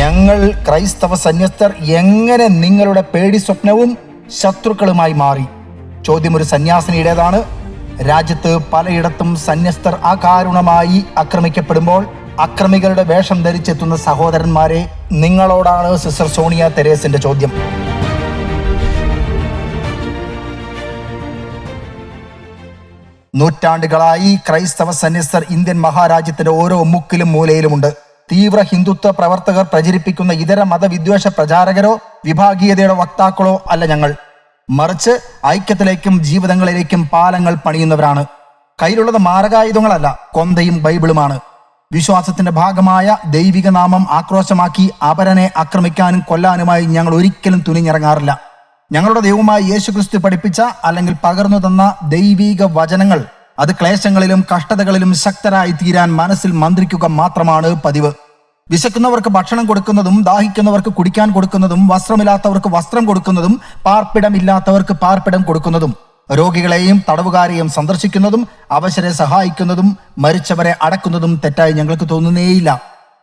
ഞങ്ങൾ ക്രൈസ്തവ സന്യസ്തർ എങ്ങനെ നിങ്ങളുടെ പേടി സ്വപ്നവും ശത്രുക്കളുമായി മാറി? ചോദ്യം ഒരു സന്യാസിനിയുടേതാണ്. രാജ്യത്ത് പലയിടത്തും സന്യസ്തർ അകാരുണമായി ആക്രമിക്കപ്പെടുമ്പോൾ അക്രമികളുടെ വേഷം ധരിച്ചെത്തുന്ന സഹോദരന്മാരെ നിങ്ങളോടാണ് സിസ്റ്റർ സോണിയ തെരേസിന്റെ ചോദ്യം. നൂറ്റാണ്ടുകളായി ക്രൈസ്തവ സന്യസ്തർ ഇന്ത്യൻ മഹാരാജ്യത്തിന്റെ ഓരോ മുക്കിലും മൂലയിലുമുണ്ട്. തീവ്ര ഹിന്ദുത്വ പ്രവർത്തകർ പ്രചരിപ്പിക്കുന്ന ഇതര മതവിദ്വേഷ പ്രചാരകരോ വിഭാഗീയതയുടെ വക്താക്കളോ അല്ല ഞങ്ങൾ. മറിച്ച് ഐക്യത്തിലേക്കും ജീവിതങ്ങളിലേക്കും പാലങ്ങൾ പണിയുന്നവരാണ്. കയ്യിലുള്ളത് മാരകായുധങ്ങളല്ല കൊന്തയും ബൈബിളുമാണ്. വിശ്വാസത്തിന്റെ ഭാഗമായ ദൈവിക നാമം ആക്രോശമാക്കി അപരനെ ആക്രമിക്കാനും കൊല്ലാനുമായി ഞങ്ങൾ ഒരിക്കലും തുനിഞ്ഞിറങ്ങാറില്ല. ഞങ്ങളുടെ ദൈവമായ യേശുക്രിസ്തു പഠിപ്പിച്ച അല്ലെങ്കിൽ പകർന്നു തന്ന ദൈവീക വചനങ്ങൾ അത് ക്ലേശങ്ങളിലും കഷ്ടതകളിലും ശക്തരായി തീരാൻ മനസ്സിൽ മന്ത്രിക്കുക മാത്രമാണ് പതിവ്. വിശക്കുന്നവർക്ക് ഭക്ഷണം കൊടുക്കുന്നതും ദാഹിക്കുന്നവർക്ക് കുടിക്കാൻ കൊടുക്കുന്നതും വസ്ത്രമില്ലാത്തവർക്ക് വസ്ത്രം കൊടുക്കുന്നതും പാർപ്പിടമില്ലാത്തവർക്ക് പാർപ്പിടം കൊടുക്കുന്നതും രോഗികളെയും തടവുകാരെയും സന്ദർശിക്കുന്നതും അവശരെ സഹായിക്കുന്നതും മരിച്ചവരെ അടക്കുന്നതും തെറ്റായി ഞങ്ങൾക്ക് തോന്നുന്നേയില്ല.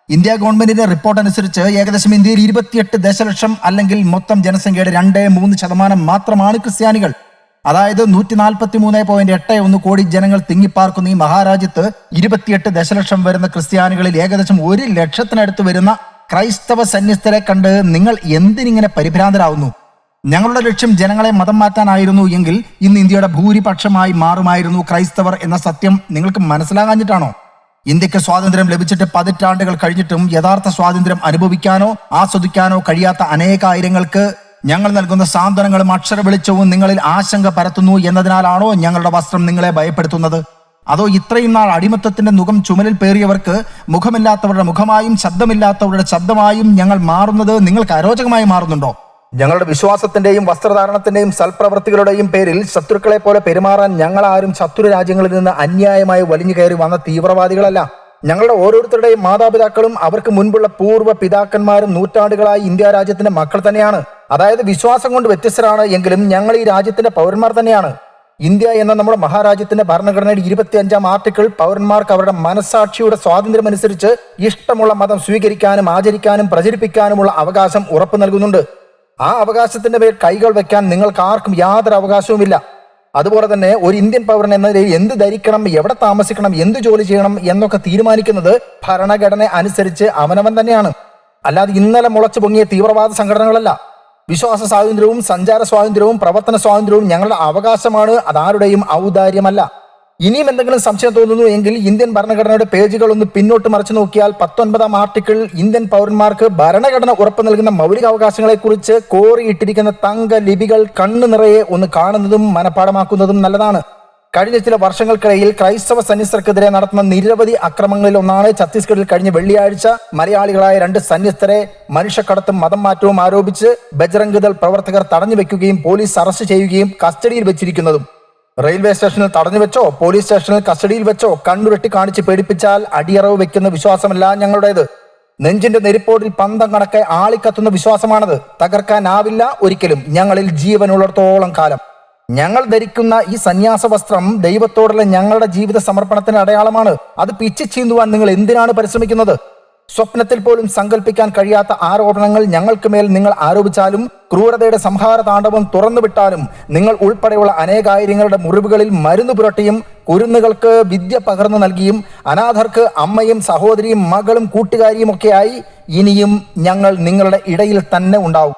ഇന്ത്യ ഗവൺമെന്റിന്റെ റിപ്പോർട്ട് അനുസരിച്ച് ഏകദേശം ഇന്ത്യയിൽ ഇരുപത്തിയെട്ട് ദശലക്ഷം അല്ലെങ്കിൽ മൊത്തം ജനസംഖ്യയുടെ രണ്ട് മൂന്ന് ശതമാനം മാത്രമാണ് ക്രിസ്ത്യാനികൾ. അതായത് നൂറ്റി നാൽപ്പത്തി മൂന്ന് പോയിന്റ് എട്ട് ഒന്ന് കോടി ജനങ്ങൾ തിങ്ങിപ്പാർക്കുന്ന ഈ മഹാരാജ്യത്ത് ഇരുപത്തിയെട്ട് ദശലക്ഷം വരുന്ന ക്രിസ്ത്യാനികളിൽ ഏകദേശം ഒരു ലക്ഷത്തിനടുത്ത് വരുന്ന ക്രൈസ്തവ സന്യസ്തരെ കണ്ട് നിങ്ങൾ എന്തിനിങ്ങനെ പരിഭ്രാന്തരാകുന്നു ഞങ്ങളുടെ ലക്ഷ്യം ജനങ്ങളെ മതം മാറ്റാനായിരുന്നു എങ്കിൽ ഇന്ന് ഇന്ത്യയുടെ ഭൂരിപക്ഷമായി മാറുമായിരുന്നു ക്രൈസ്തവർ എന്ന സത്യം നിങ്ങൾക്ക് മനസ്സിലാകാഞ്ഞിട്ടാണോ? ഇന്ത്യയ്ക്ക് സ്വാതന്ത്ര്യം ലഭിച്ചിട്ട് പതിറ്റാണ്ടുകൾ കഴിഞ്ഞിട്ടും യഥാർത്ഥ സ്വാതന്ത്ര്യം അനുഭവിക്കാനോ ആസ്വദിക്കാനോ കഴിയാത്ത അനേകായിരങ്ങൾക്ക് ഞങ്ങൾ നൽകുന്ന സാന്ത്വനങ്ങളും അക്ഷര വെളിച്ചവും നിങ്ങളിൽ ആശങ്ക പരത്തുന്നു എന്നതിനാലാണോ ഞങ്ങളുടെ വസ്ത്രം നിങ്ങളെ ഭയപ്പെടുത്തുന്നത്? അതോ ഇത്രയും നാൾ അടിമത്തത്തിന്റെ മുഖം ചുമലിൽ പേറിയവർക്ക് മുഖമില്ലാത്തവരുടെ മുഖമായും ശബ്ദമില്ലാത്തവരുടെ ശബ്ദമായും ഞങ്ങൾ മാറുന്നത് നിങ്ങൾക്ക് അരോചകമായി മാറുന്നുണ്ടോ? ഞങ്ങളുടെ വിശ്വാസത്തിന്റെയും വസ്ത്രധാരണത്തിന്റെയും സൽപ്രവൃത്തികളുടെയും പേരിൽ ശത്രുക്കളെ പോലെ പെരുമാറാൻ ഞങ്ങൾ ആരും ശത്രു രാജ്യങ്ങളിൽ നിന്ന് അന്യായമായി വലിഞ്ഞു കയറി വന്ന തീവ്രവാദികളല്ല. ഞങ്ങളുടെ ഓരോരുത്തരുടെയും മാതാപിതാക്കളും അവർക്ക് മുൻപുള്ള പൂർവ പിതാക്കന്മാരും നൂറ്റാണ്ടുകളായി ഇന്ത്യ രാജ്യത്തിന്റെ മക്കൾ തന്നെയാണ്. അതായത് വിശ്വാസം കൊണ്ട് വ്യത്യസ്തരാണ് എങ്കിലും ഞങ്ങൾ ഈ രാജ്യത്തിന്റെ പൗരന്മാർ തന്നെയാണ്. ഇന്ത്യ എന്ന നമ്മുടെ മഹാരാജ്യത്തിന്റെ ഭരണഘടനയുടെ ഇരുപത്തിയഞ്ചാം ആർട്ടിക്കിൾ പൗരന്മാർക്ക് അവരുടെ മനസാക്ഷിയുടെ സ്വാതന്ത്ര്യം അനുസരിച്ച് ഇഷ്ടമുള്ള മതം സ്വീകരിക്കാനും ആചരിക്കാനും പ്രചരിപ്പിക്കാനുമുള്ള അവകാശം ഉറപ്പു നൽകുന്നുണ്ട്. ആ അവകാശത്തിന്റെ മേൽ കൈകൾ വെക്കാൻ നിങ്ങൾക്ക് ആർക്കും യാതൊരു അവകാശവുമില്ല. അതുപോലെ തന്നെ ഒരു ഇന്ത്യൻ പൗരൻ എന്ന നിലയിൽ എന്ത് ധരിക്കണം എവിടെ താമസിക്കണം എന്ത് ജോലി ചെയ്യണം എന്നൊക്കെ തീരുമാനിക്കുന്നത് ഭരണഘടന അനുസരിച്ച് അവനവൻ തന്നെയാണ്. അല്ലാതെ ഇന്നലെ മുളച്ചു പൊങ്ങിയ തീവ്രവാദ സംഘടനകളല്ല. വിശ്വാസ സ്വാതന്ത്ര്യവും സഞ്ചാര സ്വാതന്ത്ര്യവും പ്രവർത്തന സ്വാതന്ത്ര്യവും ഞങ്ങളുടെ അവകാശമാണ്. അതാരുടെയും ഔദാര്യമല്ല. ഇനിയും എന്തെങ്കിലും സംശയം തോന്നുന്നു എങ്കിൽ ഇന്ത്യൻ ഭരണഘടനയുടെ പേജുകൾ ഒന്ന് പിന്നോട്ട് മറിച്ചു നോക്കിയാൽ പത്തൊൻപതാം ആർട്ടിക്കിൾ ഇന്ത്യൻ പൗരന്മാർക്ക് ഭരണഘടന ഉറപ്പു നൽകുന്ന മൗലിക അവകാശങ്ങളെക്കുറിച്ച് കോറിയിട്ടിരിക്കുന്ന തങ്ക ലിപികൾ കണ്ണു നിറയെ ഒന്ന് കാണുന്നതും മനഃപ്പാടമാക്കുന്നതും നല്ലതാണ്. കഴിഞ്ഞ ചില വർഷങ്ങൾക്കിടയിൽ ക്രൈസ്തവ സന്യസ്തർക്കെതിരെ നടത്തുന്ന നിരവധി അക്രമങ്ങളിൽ ഒന്നാണ് ഛത്തീസ്ഗഡിൽ കഴിഞ്ഞ വെള്ളിയാഴ്ച മലയാളികളായ രണ്ട് സന്യസ്തരെ മനുഷ്യക്കടത്തും മതം മാറ്റവും ആരോപിച്ച് ബജ്രംഗദൾ പ്രവർത്തകർ തടഞ്ഞു വെക്കുകയും പോലീസ് അറസ്റ്റ് ചെയ്യുകയും കസ്റ്റഡിയിൽ വെച്ചിരിക്കുന്നതും. റെയിൽവേ സ്റ്റേഷനിൽ തടഞ്ഞു വെച്ചോ പോലീസ് സ്റ്റേഷനിൽ കസ്റ്റഡിയിൽ വെച്ചോ കണ്ണുരട്ടി കാണിച്ച് പേടിപ്പിച്ചാൽ അടിയറവ് വെക്കുന്ന വിശ്വാസമല്ല ഞങ്ങളുടേത്. നെഞ്ചിന്റെ നെരിപ്പോടിൽ പന്തം കണക്കെ ആളിക്കത്തുന്ന വിശ്വാസമാണത്. തകർക്കാനാവില്ല ഒരിക്കലും ഞങ്ങളിൽ ജീവനുള്ളിടത്തോളം കാലം. ഞങ്ങൾ ധരിക്കുന്ന ഈ സന്യാസ വസ്ത്രം ദൈവത്തോടുള്ള ഞങ്ങളുടെ ജീവിത സമർപ്പണത്തിന് അടയാളമാണ്. അത് പിച്ചു ചീന്തുവാൻ നിങ്ങൾ എന്തിനാണ് പരിശ്രമിക്കുന്നത്? സ്വപ്നത്തിൽ പോലും സങ്കല്പിക്കാൻ കഴിയാത്ത ആരോപണങ്ങൾ ഞങ്ങൾക്ക് മേൽ നിങ്ങൾ ആരോപിച്ചാലും ക്രൂരതയുടെ സംഹാര താണ്ഡവം തുറന്നുവിട്ടാലും നിങ്ങൾ ഉൾപ്പെടെയുള്ള അനേകായിരങ്ങളുടെ മുറിവുകളിൽ മരുന്ന് പുരട്ടിയും കുരുന്നുകൾക്ക് വിദ്യ പകർന്നു നൽകിയും അനാഥർക്ക് അമ്മയും സഹോദരിയും മകളും കൂട്ടുകാരിയും ഒക്കെയായി ഇനിയും ഞങ്ങൾ നിങ്ങളുടെ ഇടയിൽ തന്നെ ഉണ്ടാവും.